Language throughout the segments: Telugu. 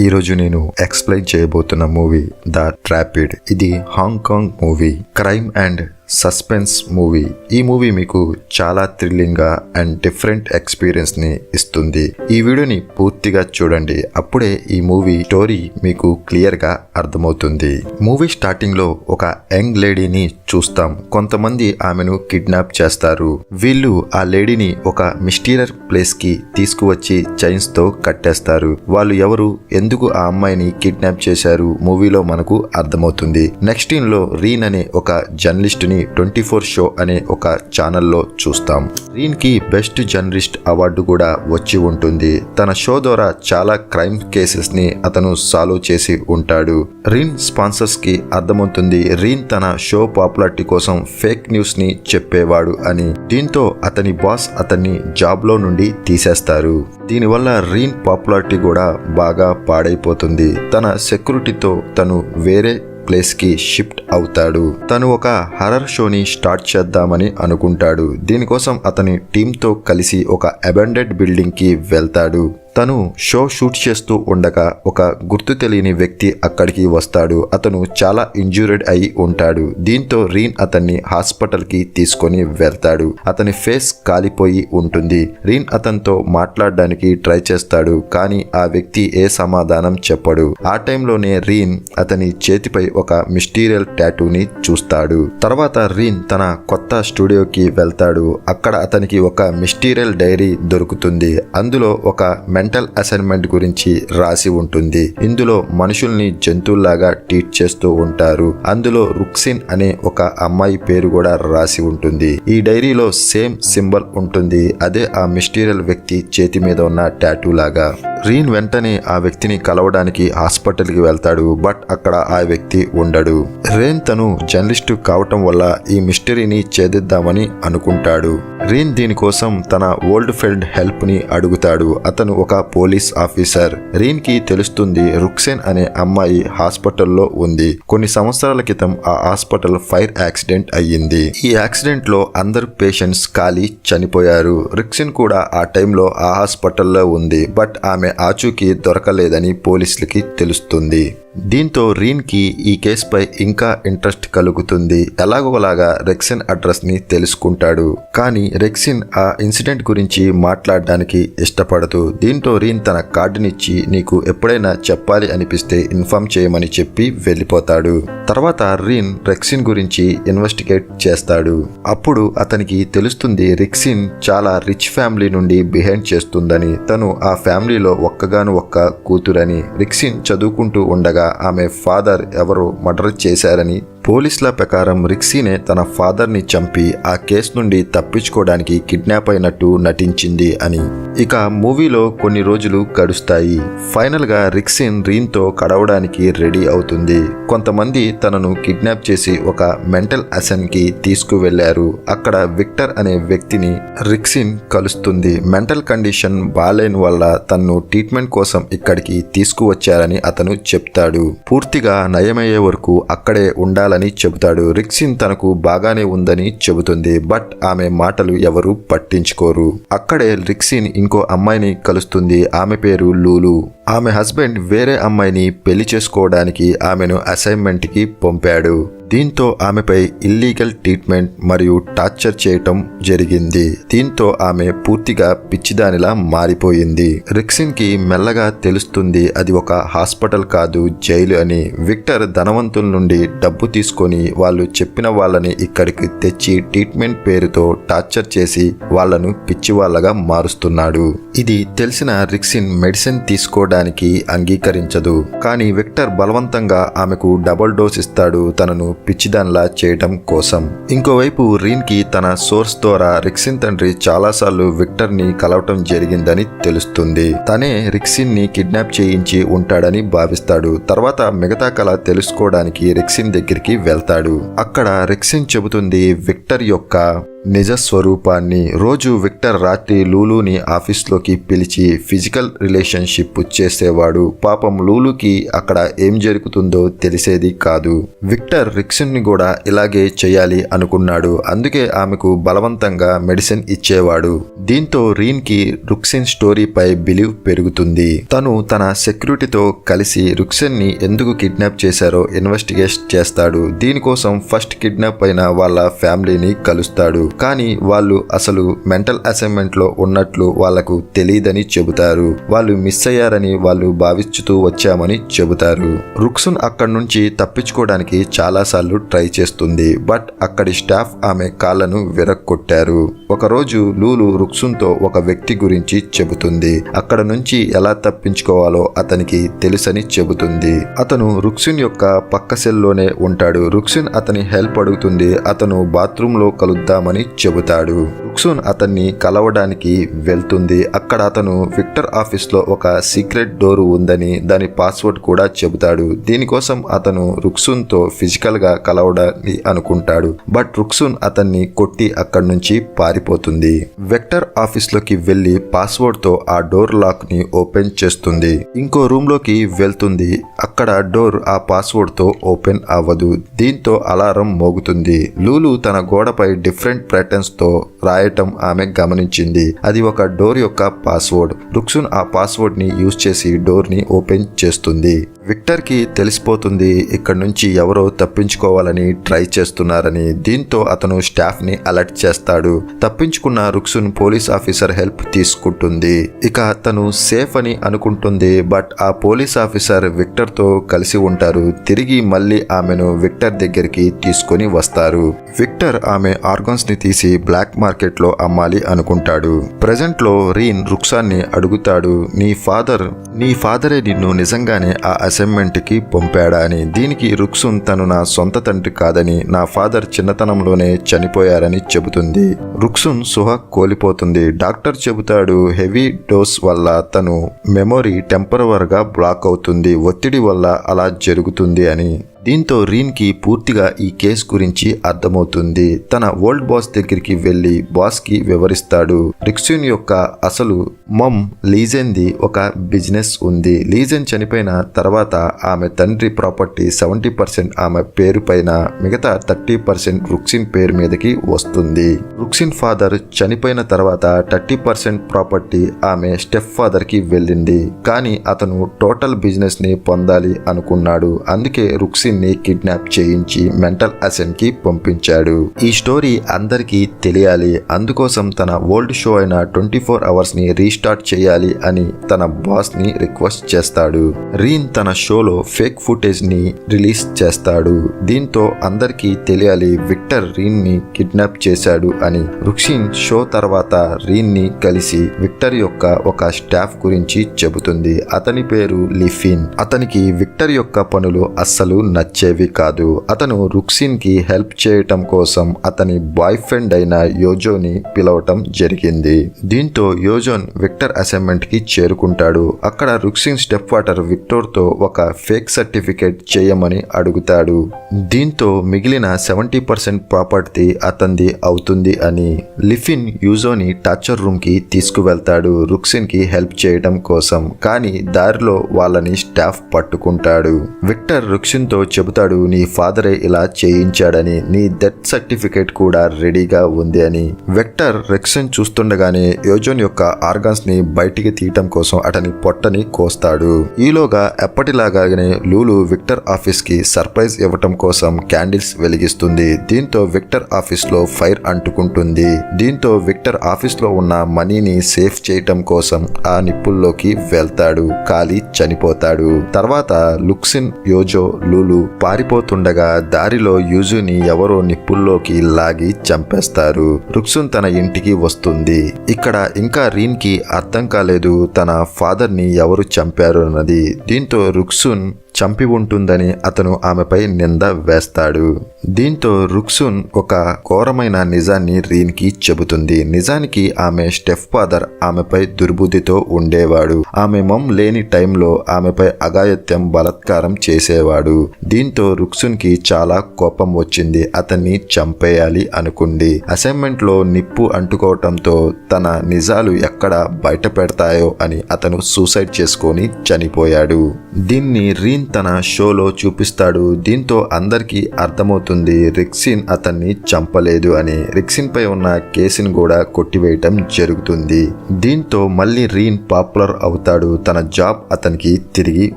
ఈరోజు నేను ఎక్స్ప్లెయిన్ చేయబోతున్న మూవీ ద ట్రాపిడ్. ఇది Hong Kong movie. Crime and suspense movie. ఈ మూవీ మీకు చాలా థ్రిల్లింగ్గా అండ్ డిఫరెంట్ ఎక్స్పీరియన్స్ని ఇస్తుంది. ఈ వీడియోని పూర్తిగా చూడండి. అప్పుడే ఈ మూవీ స్టోరీ మీకు క్లియర్గా అర్థమవుతుంది. మూవీ స్టార్టింగ్లో ఒక యంగ్ లేడీని చూస్తాం. కొంతమంది ఆమెను కిడ్నాప్ చేస్తారు. వీళ్ళు ఆ లేడీని ఒక మిస్టీరియర్ ప్లేస్కి తీసుకువచ్చి చైన్స్తో కట్టేస్తారు. వాళ్ళు ఎవరు ఎందుకు ఆ అమ్మాయిని కిడ్నాప్ చేశారు? మూవీలో మనకు అర్థమవుతుంది. నెక్స్ట్లో రీన్ అనే ఒక జర్నలిస్ట్ని ని ట్వంటీ ఫోర్ షో అనే ఒక ఛానల్లో చూస్తాం. రీన్కి బెస్ట్ జర్నలిస్ట్ అవార్డు కూడా వచ్చి ఉంటుంది. తన షో ద్వారా చాలా క్రైమ్ కేసెస్ని అతను సాల్వ్ చేసి ఉంటాడు. రీన్ స్పాన్సర్స్కి అర్థమవుతుంది రీన్ తన షో పాపులారిటీ కోసం ఫేక్ న్యూస్ని చెప్పేవాడు అని. దీంతో అతని బాస్ అతన్ని జాబ్లో నుండి తీసేస్తారు. దీనివల్ల రీన్ పాపులారిటీ కూడా బాగా పాడైపోతుంది. తన సెక్యూరిటీతో తను వేరే ప్లేస్కి షిఫ్ట్ అవుతాడు. తను ఒక హర్రర్ షోని స్టార్ట్ చేద్దామని అనుకుంటాడు. దీనికోసం అతని టీంతో కలిసి ఒక అబెండెడ్ బిల్డింగ్కి వెళ్తాడు. తను షో షూట్ చేస్తూ ఉండగా ఒక గుర్తు తెలియని వ్యక్తి అక్కడికి వస్తాడు. అతను చాలా ఇంజూర్డ్ అయి ఉంటాడు. దీంతో రీన్ అతన్ని హాస్పిటల్కి తీసుకొని వెళ్తాడు. అతని ఫేస్ కాలిపోయి ఉంటుంది. రీన్ అతనితో మాట్లాడడానికి ట్రై చేస్తాడు కానీ ఆ వ్యక్తి ఏ సమాధానం చెప్పడు. ఆ టైంలోనే రీన్ అతని చేతిపై ఒక మిస్టీరియల్ టాటూని చూస్తాడు. తర్వాత రీన్ తన కొత్త స్టూడియోకి వెళ్తాడు. అక్కడ అతనికి ఒక మిస్టీరియల్ డైరీ దొరుకుతుంది. అందులో ఒక మెన్ మెంటల్ అసైన్మెంట్ గురించి రాసి ఉంటుంది. ఇందులో మనుషుల్ని జంతువుల్లాగా ట్రీట్ చేస్తూ ఉంటారు. అందులో రుక్సిన్ అనే ఒక అమ్మాయి పేరు కూడా రాసి ఉంటుంది. ఈ డైరీలో సేమ్ సింబల్ ఉంటుంది. అదే ఆ మిస్టీరియల్ వ్యక్తి చేతి మీద ఉన్న టాటూ లాగా. రీన్ వెంటనే ఆ వ్యక్తిని కలవడానికి హాస్పిటల్కి వెళ్తాడు. బట్ అక్కడ ఆ వ్యక్తి ఉండడు. రేన్ తను జర్నలిస్టు కావటం వల్ల ఈ మిస్టరీని ఛేదిద్దామని అనుకుంటాడు. రీన్ దీనికోసం తన ఓల్డ్ ఫ్రెండ్ హెల్ప్ని అడుగుతాడు. అతను ఒక ఒక పోలీస్ ఆఫీసర్. రీన్కి తెలుస్తుంది రుక్సేన్ అనే అమ్మాయి హాస్పిటల్లో ఉంది. కొన్ని సంవత్సరాల క్రితం ఆ హాస్పిటల్ ఫైర్ యాక్సిడెంట్ అయ్యింది. ఈ యాక్సిడెంట్లో అందరు పేషెంట్స్ కాలి చనిపోయారు. రిక్సిన్ కూడా ఆ టైంలో ఆ హాస్పిటల్లో ఉంది. బట్ ఆమె ఆచూకీ దొరకలేదని పోలీసులకి తెలుస్తుంది. దీంతో రీన్కి ఈ కేసుపై ఇంకా ఇంట్రెస్ట్ కలుగుతుంది. ఎలాగోలాగా రెక్సిన్ అడ్రస్ని తెలుసుకుంటాడు. కానీ రెక్సిన్ ఆ ఇన్సిడెంట్ గురించి మాట్లాడడానికి ఇష్టపడదు. దీంతో రీన్ తన కార్డునిచ్చి నీకు ఎప్పుడైనా చెప్పాలి అనిపిస్తే ఇన్ఫార్మ్ చేయమని చెప్పి వెళ్ళిపోతాడు. తర్వాత రీన్ రెక్సిన్ గురించి ఇన్వెస్టిగేట్ చేస్తాడు. అప్పుడు అతనికి తెలుస్తుంది రెక్సిన్ చాలా రిచ్ ఫ్యామిలీ నుండి బిహేవ్ చేస్తుందని. తను ఆ ఫ్యామిలీలో ఒక్కగాను ఒక్క కూతురని. రిక్సిన్ చదువుకుంటూ ఉండగా ఆమె ఫాదర్ ఎవరో మర్డర్ చేశారని పోలీసుల ప్రకారం రిక్సీనే తన ఫాదర్ని చంపి ఆ కేసు నుండి తప్పించుకోవడానికి కిడ్నాప్ అయినట్టు నటించింది అని. ఇక మూవీలో కొన్ని రోజులు గడుస్తాయి. ఫైనల్గా రిక్సిన్ రీన్తో కడవడానికి రెడీ అవుతుంది. కొంతమంది తనను కిడ్నాప్ చేసి ఒక మెంటల్ అసెన్కి తీసుకువెళ్ళారు. అక్కడ విక్టర్ అనే వ్యక్తిని రిక్సిన్ కలుస్తుంది. మెంటల్ కండిషన్ బాలేని వల్ల తన్ను ట్రీట్మెంట్ కోసం ఇక్కడికి తీసుకువచ్చారని అతను చెప్తాడు. పూర్తిగా నయమయ్యే వరకు అక్కడే ఉండాలని చెబుతాడు. రిక్సిన్ తనకు బాగానే ఉందని చెబుతుంది. బట్ ఆమె మాటలు ఎవరు పట్టించుకోరు. అక్కడే రిక్సిన్ ఇంకో అమ్మాయిని కలుస్తుంది. ఆమె పేరు లూలు. ఆమె హస్బెండ్ వేరే అమ్మాయిని పెళ్ళి చేసుకోవడానికి ఆమెను అసైన్మెంట్కి పంపాడు. దీంతో ఆమెపై ఇల్లీగల్ ట్రీట్మెంట్ మరియు టార్చర్ చేయటం జరిగింది. దీంతో ఆమె పూర్తిగా పిచ్చిదానిలా మారిపోయింది. రిక్సిన్కి మెల్లగా తెలుస్తుంది అది ఒక హాస్పిటల్ కాదు జైలు అని. విక్టర్ ధనవంతుల నుండి డబ్బు తీసుకొని వాళ్ళు చెప్పిన వాళ్ళని ఇక్కడికి తెచ్చి ట్రీట్మెంట్ పేరుతో టార్చర్ చేసి వాళ్ళను పిచ్చి వాళ్ళగా మారుస్తున్నాడు. ఇది తెలిసిన రిక్సిన్ మెడిసిన్ తీసుకోవడానికి అంగీకరించదు. కానీ విక్టర్ బలవంతంగా ఆమెకు డబుల్ డోస్ ఇస్తాడు తనను పిచ్చిదాన్లా చేయటం కోసం. ఇంకోవైపు రీన్కి తన సోర్స్ ద్వారా రిక్సిన్ తండ్రి చాలాసార్లు విక్టర్ని కలవటం జరిగిందని తెలుస్తుంది. తనే రిక్సిన్ని కిడ్నాప్ చేయించి ఉంటాడని భావిస్తాడు. తర్వాత మిగతా కళ తెలుసుకోవడానికి రిక్సిన్ దగ్గరికి వెళ్తాడు. అక్కడ రిక్సిన్ చెబుతుంది విక్టర్ యొక్క నిజ స్వరూపాన్ని రోజు విక్టర్ రాత్రి లూలుని ఆఫీస్లోకి పిలిచి ఫిజికల్ రిలేషన్షిప్ చేసేవాడు. పాపం లూలుకి అక్కడ ఏం జరుగుతుందో తెలిసేది కాదు. విక్టర్ రిక్సన్ని కూడా ఇలాగే చేయాలి అనుకున్నాడు. అందుకే ఆమెకు బలవంతంగా మెడిసిన్ ఇచ్చేవాడు. దీంతో రీన్కి రుక్సిన్ స్టోరీపై బిలీవ్ పెరుగుతుంది. తను తన సెక్యూరిటీతో కలిసి రుక్సిన్ని ఎందుకు కిడ్నాప్ చేశారో ఇన్వెస్టిగేట్ చేస్తాడు. దీనికోసం ఫస్ట్ కిడ్నాప్ అయిన వాళ్ళ ఫ్యామిలీని కలుస్తాడు. కానీ వాళ్ళు అసలు మెంటల్ అసైన్మెంట్లో ఉన్నట్లు వాళ్ళకు తెలియదని చెబుతారు. వాళ్ళు మిస్ అయ్యారని వాళ్ళు భావించుతూ వచ్చామని చెబుతారు. రుక్సున్ అక్కడి నుంచి తప్పించుకోవడానికి చాలాసార్లు ట్రై చేస్తుంది. బట్ అక్కడి స్టాఫ్ ఆమె కాళ్ళను విరక్కొట్టారు. ఒకరోజు లూలు రుక్సున్తో ఒక వ్యక్తి గురించి చెబుతుంది. అక్కడ నుంచి ఎలా తప్పించుకోవాలో అతనికి తెలుసని చెబుతుంది. అతను రుక్సున్ యొక్క పక్క సెల్లోనే ఉంటాడు. రుక్సున్ అతని హెల్ప్ అడుగుతుంది. అతను బాత్రూంలో కలుద్దామని చెబుతాడు. రుక్సున్ అతన్ని కలవడానికి వెళ్తుంది. అక్కడ అతను విక్టర్ ఆఫీస్లో ఒక సీక్రెట్ డోర్ ఉందని దాని పాస్వర్డ్ కూడా చెబుతాడు. దీనికోసం అతను రుక్సున్తో ఫిజికల్గా కలవడాన్ని అనుకుంటాడు. బట్ రుక్సున్ అతన్ని కొట్టి అక్కడి నుంచి పారిపోతుంది. వెక్టర్ ఆఫీస్లోకి వెళ్ళి పాస్వర్డ్తో ఆ డోర్ లాక్ని ఓపెన్ చేస్తుంది. ఇంకో రూమ్లోకి వెళ్తుంది. అక్కడ డోర్ ఆ పాస్వర్డ్తో ఓపెన్ అవ్వదు. దీంతో అలారం మోగుతుంది. లూలు తన గోడపై డిఫరెంట్ ప్యాటర్న్స్తో రాయటం ఆమె గమనించింది. అది ఒక డోర్ యొక్క పాస్వర్డ్ రుక్సున్ ఆ పాస్వర్డ్ని యూజ్ చేసి డోర్ని ఓపెన్ చేస్తుంది. విక్టర్కి తెలిసిపోతుంది ఇక్కడ నుంచి ఎవరో తప్పించుకోవాలని ట్రై చేస్తున్నారని. దీంతో అతను స్టాఫ్ని అలర్ట్ చేస్తాడు. తప్పించుకున్న రుక్సున్ పోలీస్ ఆఫీసర్ హెల్ప్ తీసుకుంటుంది. ఇక తను సేఫ్ అని అనుకుంటుంది బట్ ఆ పోలీస్ ఆఫీసర్ విక్టర్తో కలిసి ఉంటారు. తిరిగి మళ్ళీ ఆమెను విక్టర్ దగ్గరికి తీసుకొని వస్తారు. విక్టర్ ఆమె ఆర్గన్స్ని తీసి బ్లాక్ మార్కెట్లో అమ్మాలి అనుకుంటాడు. ప్రజెంట్లో రీన్ రుక్సాన్ని అడుగుతాడు నీ ఫాదర్ నీ ఫాదరే నిన్ను నిజంగానే ఆ అసైన్మెంట్కి పంపాడా? అని. దీనికి రుక్సున్ తను నా సొంత తండ్రి కాదని నా ఫాదర్ చిన్నతనంలోనే చనిపోయారని చెబుతుంది. రుక్సున్ సుహ కోల్పోతుంది. డాక్టర్ చెబుతాడు హెవీ డోస్ వల్ల తను మెమొరీ టెంపరవర్గా బ్లాక్ అవుతుంది. ఒత్తిడి వల్ల అలా జరుగుతుంది అని. దీంతో రీన్కి పూర్తిగా ఈ కేసు గురించి అర్థమవుతుంది. తన ఓల్డ్ బాస్ దగ్గరికి వెళ్ళి బాస్కి వివరిస్తాడు. రిక్సిన్ యొక్క అసలు మమ్ లీజెన్ది ఒక బిజినెస్ ఉంది. లీజెన్ చనిపోయిన తర్వాత ఆమె తండ్రి ప్రాపర్టీ సెవెంటీ పర్సెంట్ ఆమె పేరు పైన మిగతా థర్టీ పర్సెంట్ రుక్సిన్ పేరు మీదకి వస్తుంది. రుక్సిన్ ఫాదర్ చనిపోయిన తర్వాత థర్టీ పర్సెంట్ ప్రాపర్టీ ఆమె స్టెప్ ఫాదర్కి వెళ్ళింది. కానీ అతను టోటల్ బిజినెస్ని పొందాలి అనుకున్నాడు. అందుకే రుక్సిన్ ని కిడ్నాప్ చేయించి మెంటల్ అసెన్కి పంపించాడు. ఈ స్టోరీ అందరికీ తెలియాలి. అందుకోసం తన ఓల్డ్ షో అయిన ట్వంటీ ఫోర్ అవర్స్ని రీస్టార్ట్ చేయాలి అని తన బాస్ని రిక్వెస్ట్ చేస్తాడు. రీన్ తన షోలో ఫేక్ ఫుటేజ్ని రిలీజ్ చేస్తాడు. దీంతో అందరికీ తెలియాలి విక్టర్ రీన్ని కిడ్నాప్ చేశాడు అని. రుక్షిన్ షో తర్వాత రీన్ని కలిసి విక్టర్ యొక్క ఒక స్టాఫ్ గురించి చెబుతుంది. అతని పేరు లిఫిన్ అతనికి విక్టర్ యొక్క పనులు అస్సలు నచ్చేవి కాదు. అతను రుక్సిన్కి హెల్ప్ చేయటం కోసం అతని బాయ్ ఫ్రెండ్ అయిన యోజోని పిలవటం జరిగింది. దీంతో యోజోన్ విక్టర్ అసైన్మెంట్కి చేరుకుంటాడు. అక్కడ రుక్సిన్ స్టెప్ వాటర్ విక్టర్తో ఒక ఫేక్ సర్టిఫికేట్ చేయమని అడుగుతాడు. దీంతో మిగిలిన సెవెంటీ పర్సెంట్ ప్రాపర్టీ అతంది అవుతుంది అని లిఫిన్ యూజోని టార్చర్ రూమ్కి తీసుకువెళ్తాడు రుక్సిన్కి హెల్ప్ చేయడం కోసం. కానీ దారిలో వాళ్ళని స్టాఫ్ పట్టుకుంటాడు. విక్టర్ రుక్సిన్తో చెబుతాడు నీ ఫాదరే ఇలా చేయించాడని నీ డెత్ సర్టిఫికేట్ కూడా రెడీగా ఉంది అని. వెక్టర్ రెక్సన్ చూస్తుండగానే యోజోన్ యొక్క ఆర్గాన్స్ని బయటికి తీయటం కోసం అతని పొట్టని కోస్తాడు. ఈలోగా ఎప్పటిలాగానే లూలు విక్టర్ ఆఫీస్కి సర్ప్రైజ్ ఇవ్వటం కోసం క్యాండిల్స్ వెలిగిస్తుంది. దీంతో విక్టర్ ఆఫీస్లో ఫైర్ అంటుకుంటుంది. దీంతో విక్టర్ ఆఫీస్లో ఉన్న మనీని సేఫ్ చేయటం కోసం ఆ నిప్పుల్లోకి వెళ్తాడు. కాలి చనిపోతాడు. తర్వాత లుక్సిన్ యోజో లూలు పారిపోతుండగా దారిలో యూజుని ఎవరో నిప్పుల్లోకి లాగి చంపేస్తారు. రుక్సున్ తన ఇంటికి వస్తుంది. ఇక్కడ ఇంకా రీన్కి అర్థం కాలేదు తన ఫాదర్ని ఎవరు చంపారు అన్నది. దీంతో రుక్సున్ చంపి ఉంటుందని అతను ఆమెపై నింద వేస్తాడు. దీంతో రుక్సున్ ఒక ఘోరమైన నిజాన్ని రీన్కి చెబుతుంది. నిజానికి ఆమె స్టెఫ్ ఫాదర్ ఆమెపై దుర్బుద్ధితో ఉండేవాడు. ఆమె మమ్ లేని టైంలో ఆమెపై అగాయత్యం బలాత్కారం చేసేవాడు. దీంతో రుక్సున్కి చాలా కోపం వచ్చింది. అతన్ని చంపేయాలి అనుకుంది. అసైన్మెంట్లో నిప్పు అంటుకోవటంతో తన నిజాలు ఎక్కడ బయట పెడతాయో అని అతను సూసైడ్ చేసుకొని చనిపోయాడు. దీన్ని రీన్ తన షోలో చూపిస్తాడు. దీంతో అందరికీ అర్థమవుతుంది రిక్సిన్ అతన్ని చంపలేదు అని. రిక్సిన్ పై ఉన్న కేసును కూడా కొట్టివేయటం జరుగుతుంది. దీంతో మళ్ళీ రీన్ పాపులర్ అవుతాడు. తన జాబ్ అతనికి తిరిగి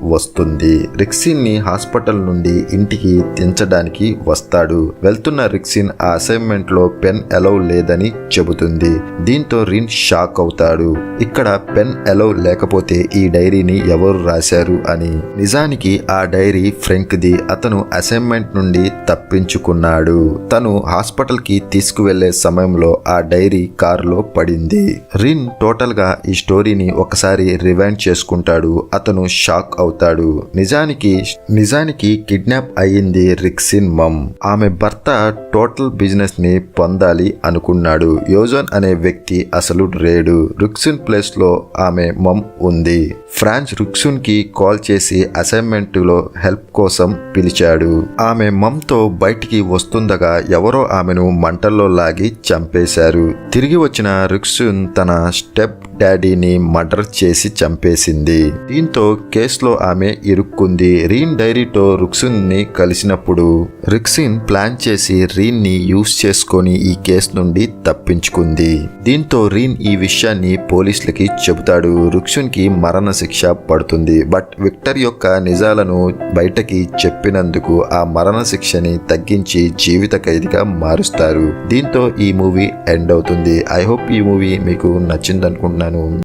వస్తుంది. రిక్సిన్ని హాస్పిటల్ నుండి ఇంటికి దించడానికి వస్తాడు. వెళ్తున్న రిక్సిన్ ఆ అసైన్మెంట్లో పెన్ ఎలవ్ లేదని చెబుతుంది. దీంతో రీన్ షాక్ అవుతాడు. ఇక్కడ పెన్ ఎలవ్ లేకపోతే ఈ డైరీని ఎవరు రాశారు అని. నిజానికి ఆ డైరీ ఫ్రెంక్ ది అతను అసైన్మెంట్ నుండి తప్పించుకున్నాడు. తను హాస్పిటల్కి తీసుకువెళ్ళే సమయంలో ఆ డైరీ కారులో పడింది. రిన్ టోటల్గా ఈ స్టోరీని ఒకసారి రివైండ్ చేసుకుంటాడు. అతను షాక్ అవుతాడు. నిజానికి నిజానికి కిడ్నాప్ అయ్యింది రిక్సిన్ మమ్. ఆమె భర్త టోటల్ బిజినెస్ని పొందాలి అనుకున్నాడు. యోజన్ అనే వ్యక్తి అసలు రేడు రుక్సిన్ ప్లేస్లో ఆమె మమ్ ఉంది. ఫ్రాన్స్ రుక్సున్కి కాల్ చేసి అసైన్మెంట్ లో హెల్ప్ కోసం పిలిచాడు. ఆమె మమ్తో బయటికి వస్తుండగా ఎవరో ఆమెను మంటల్లో లాగి చంపేశారు. తిరిగి వచ్చిన రిక్సున్ తన స్టెప్ డాడీని మర్డర్ చేసి చంపేసింది. దీంతో కేసులో ఆమె ఇరుక్కుంది. రీన్ డైరీతో రుక్సున్ని కలిసినప్పుడు రిక్సిన్ ప్లాన్ చేసి రీన్ని యూస్ చేసుకొని ఈ కేసు నుండి తప్పించుకుంది. దీంతో రీన్ ఈ విషయాన్ని పోలీసులకి చెబుతాడు. రుక్సున్కి మరణ శిక్ష పడుతుంది. బట్ విక్టర్ యొక్క విషయాలను బయటకి చెప్పినందుకు ఆ మరణ శిక్షని తగ్గించి జీవిత ఖైదీగా మారుస్తారు. దీంతో ఈ మూవీ ఎండ్ అవుతుంది. ఐ హోప్ ఈ మూవీ మీకు నచ్చిందనుకుంటున్నాను.